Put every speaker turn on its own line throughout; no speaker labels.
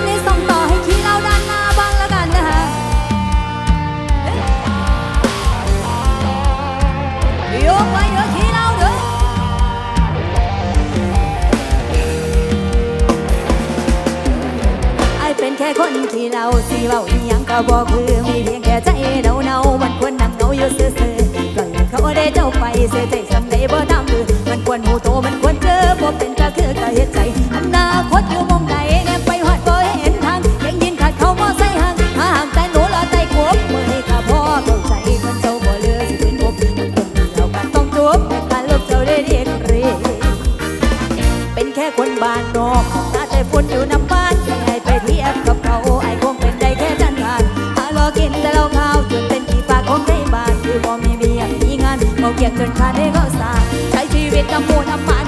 อนส่งต่อให้ที่เล่าด้นหน้าบ้างแล้วกันนะคะยกไปเยอะที่เล่าเด้อไอเป็นแค่คนที่เล่าสีเบาอีหงก็บอคือมีเพียงแค่ใจเนาเนามันควรนำเงาอยู่ซื่อปล่อยเขาได้เจ้าไปเสียใจสำเร็จบ่ดำคือมันควรหมูโตมันควรเจอบ่เป็นก็คือก็เฮ็ดใจอนาคตอยู่ เกียงจนขาดได้ก็สาใช้ชีวิตกับมูน้ำมา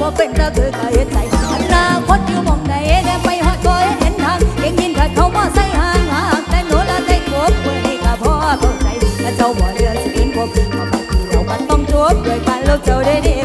บ่เป็นระเบิดก็เฮ็ดใจอนาคตอยู่
มองใดแต่
ไปหอดคอยเห็นทางเก่งยินถ้าเขาบ่ใส่ห่างหากแต่โนูละได้ควบมื้อนี้ก็พอเข้าใจถ้าเจ้าบ่เลือกสิเป็นพมมาบางทีเรามันต้องจบด้วยกันแล้วเจ้าได้ดี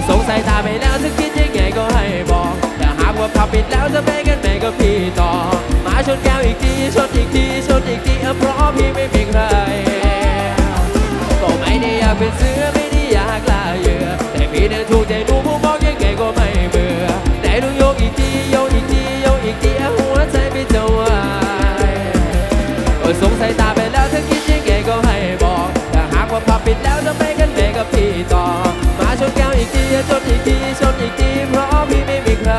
ด
สงสัยตาไปแล้วจะคิดยังไงก็ให้บอก แต่หากว่าพับปิดแล้วจะไปกันไหนก็พี่ต่อ มาชนแก้วอีกทีชนอีกทีชนอีกทีเพราะพี่ไม่มีใครก็
ไม่ได้
อยาก
เป็นเสื
อ ทีชนอีกทีเพราะพี่ไม่มีใคร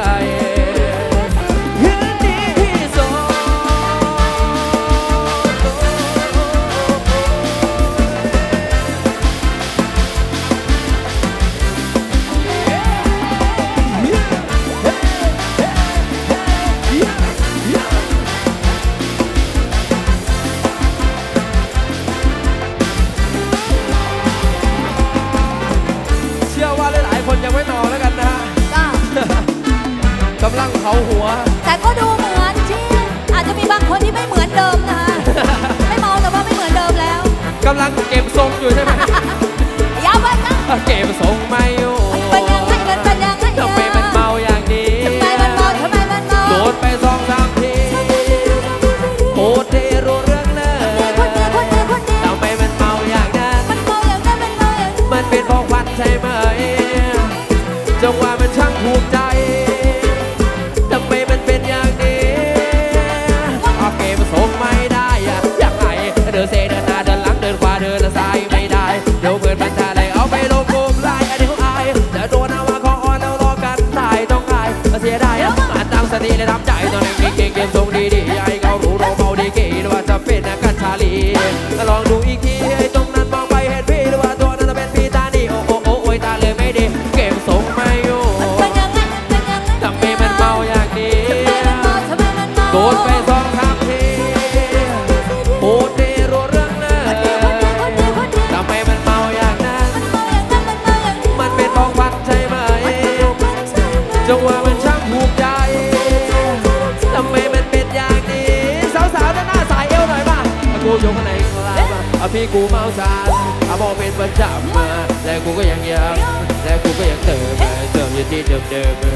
together.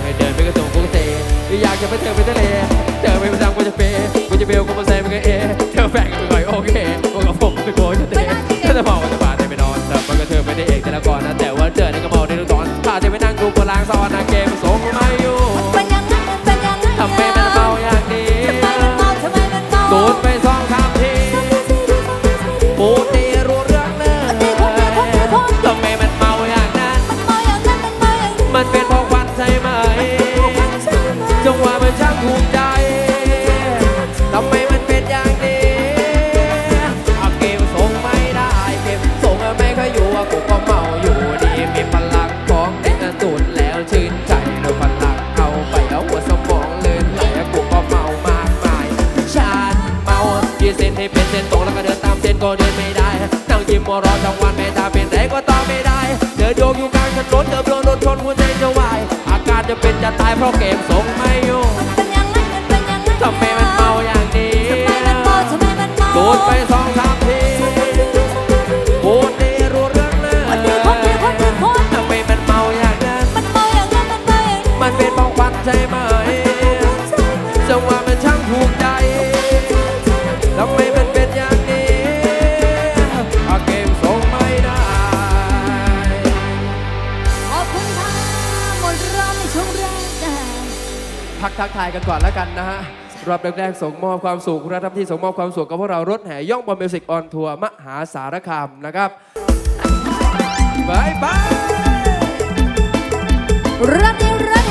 ดเส้นให้เป็นเส้นตรงแล้วก็เดินตามเส้นก็เดินไม่ได้ตั้งยิ้มมอรอทั้งวันแม้ตาเป็นไรก็ต้องไม่ได้เดินโยกอยู่กลางถนนเดินโดนรถชนหัวใจจะวาย อาการจะเป็นจะตายเพราะเกมส่งไม่อยู่ทำไมมันเมาอย่างนี้โดนไปสองสาม พักทักทายกันก่อนแล้วกันนะฮะรอบแรกๆส่งมอบความสุขรับที่ส่งมอบความสุขกับพวกเรารถแห่ย่องบอม
เมิวสิกออนทัวร์มหาสารคามนะครับบายบายรับนี้รั
บ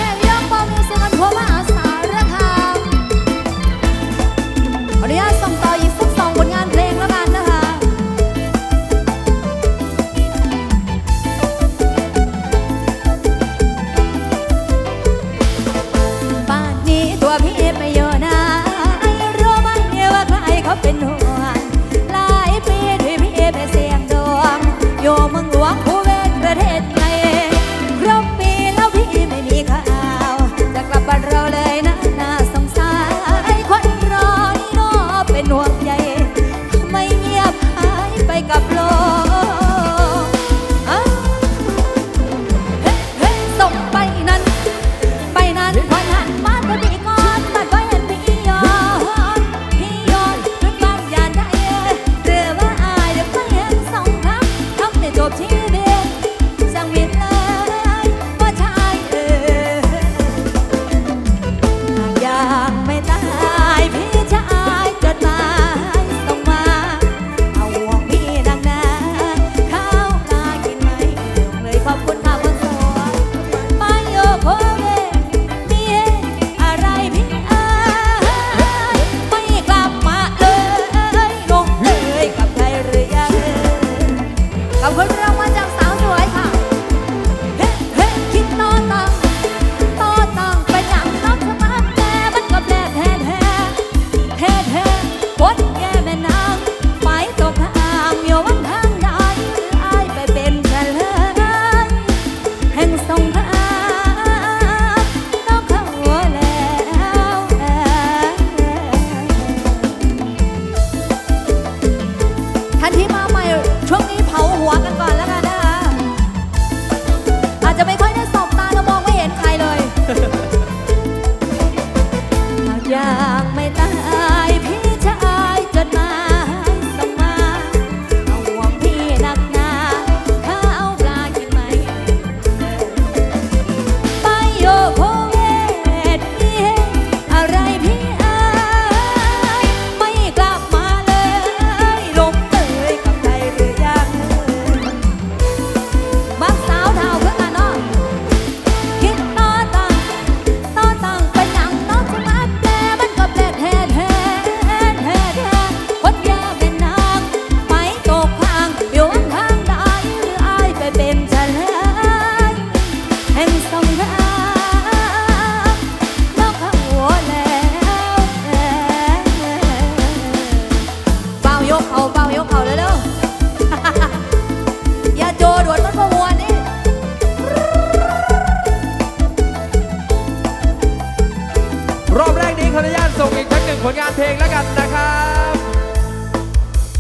ลงานเพลงแล้วกันนะครับ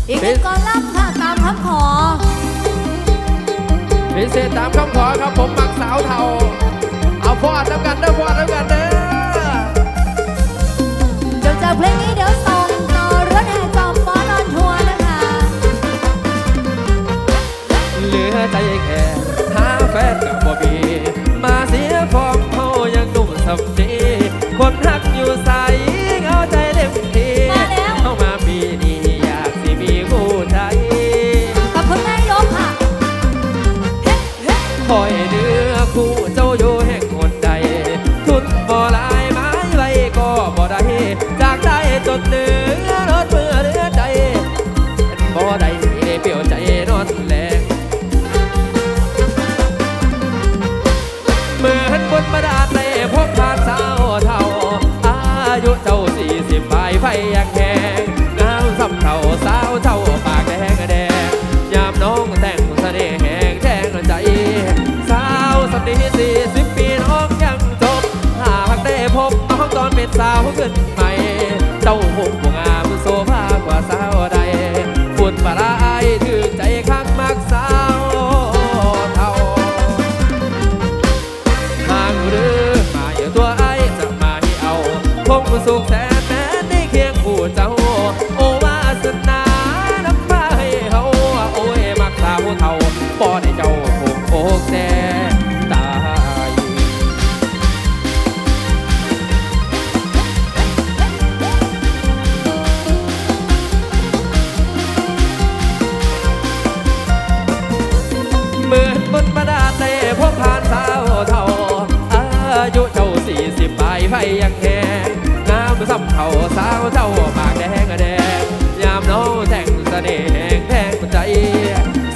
อีกหนึ่งกอลับค่ะตามคำขอ
พิเศษตามคำขอครับผมมักสาวเทาเอาพอดน้ำกันเด้อพอดน้ำกันเด้อ
เจ้จาเพลงนี้เดี๋ยวส่งต่อแห่จอมนอนทัวร์นะคะ
เหลือใจแค่หาแฟนกับบ่ คอยเนื้อคู่
เจ้า
โยแห่งคนใด ทุนบ่ลายไม้ไว้ก็บ่ได้จากได้จนเนื้อ Bye. สำเขาสาวเจ้าปากแดงแดงยามน้องแต่งเสน่ห์แทงใจ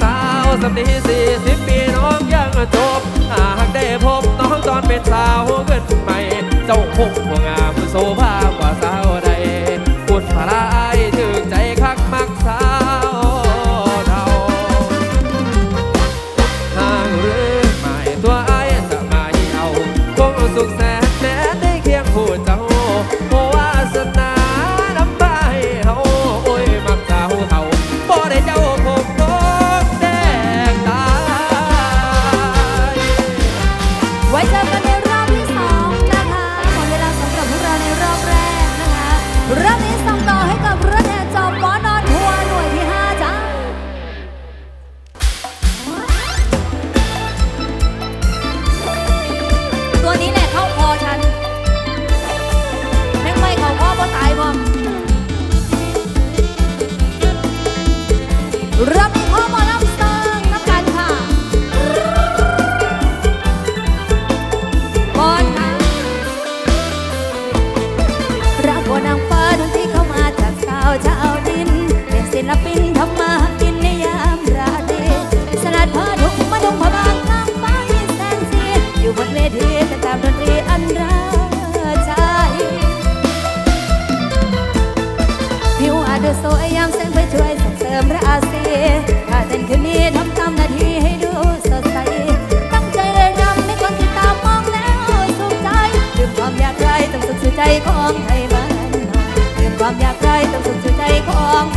สาวสำนีสี่สิบปีน้องยังจบหากได้พบน้องตอนเป็นสาวเกินใหม่ เจ้าคงหัวงามโซฟา สวยยามแสงไปช่วยส่งเส
ริมราศีถ้าเต้นคืนนี้ทำตามหน้าที่ให้ดูสดใส ตั้งใจเลยรำไม่ควรติดตามมองแล้วสุใจลืมความยากไรต้องสุขสุดใจของไทยบ้านนอนลืความยากไรต้องสุขสุดใจของ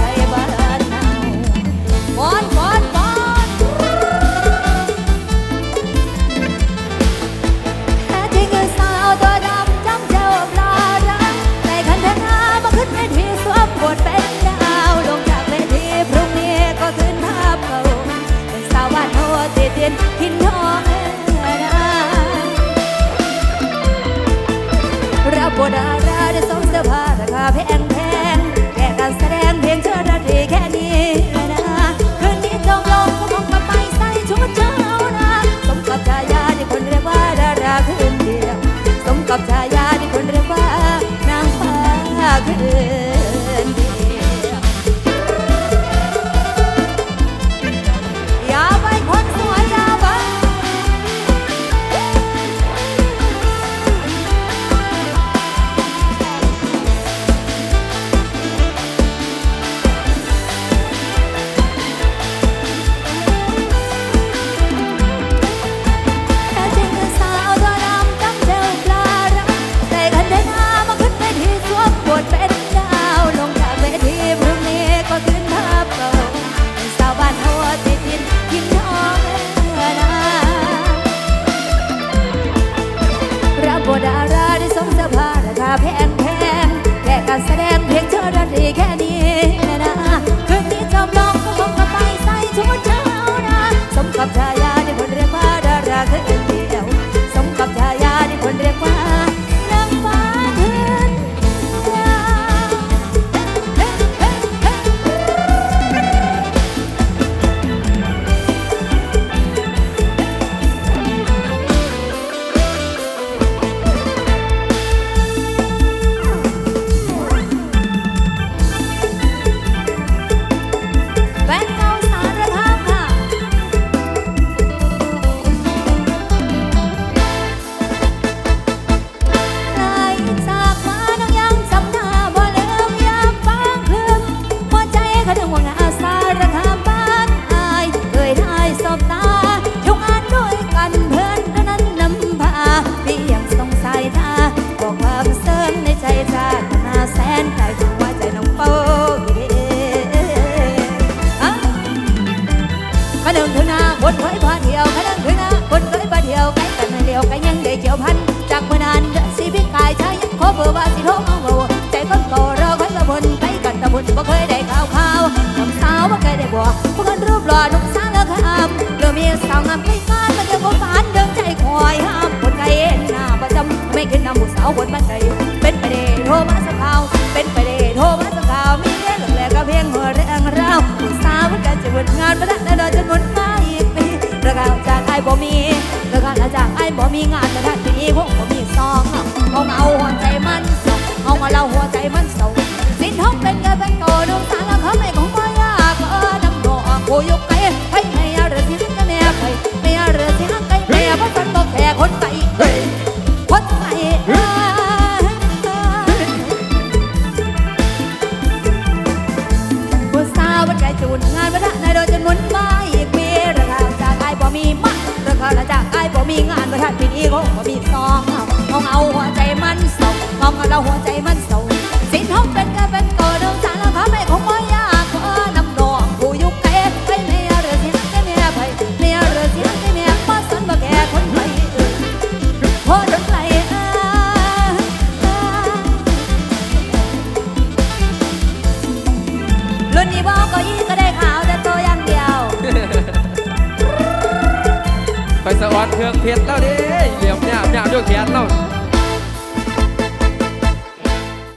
เอาบนมาใส่เป็นไปเดโทรมาสักข่าวเป็นไปเดโทรมาสักข่าวมีเรื่องแหลกก็เพียงหัวเรื่องราวผู้สาวมันกันจะวนงานมาละแล้วจนหมดไปปีประกาจากไอ้บ่มีประกาจากไอ้บ่มีงานแต่ท่านที่นี้คงบ่มีซองเอาเอาหัวใจมันสองเอามาเล่าหัวใจมันสองสิ้นห้องเป็นเกิเป็นโกนุ่งสารละเขาไม่ของพ่อยากเออนำโนออก
ผู้ย
กไป ระนายโดนจนหมุนมาอีระเราจากไอ้บ่มีมาระเขาละจากไอ้บ่มีงานประทัดปีนี้คงบ่มีซองเองเอาหัวใจมันส่งมองเราหัวใจมันส่ง
quero não.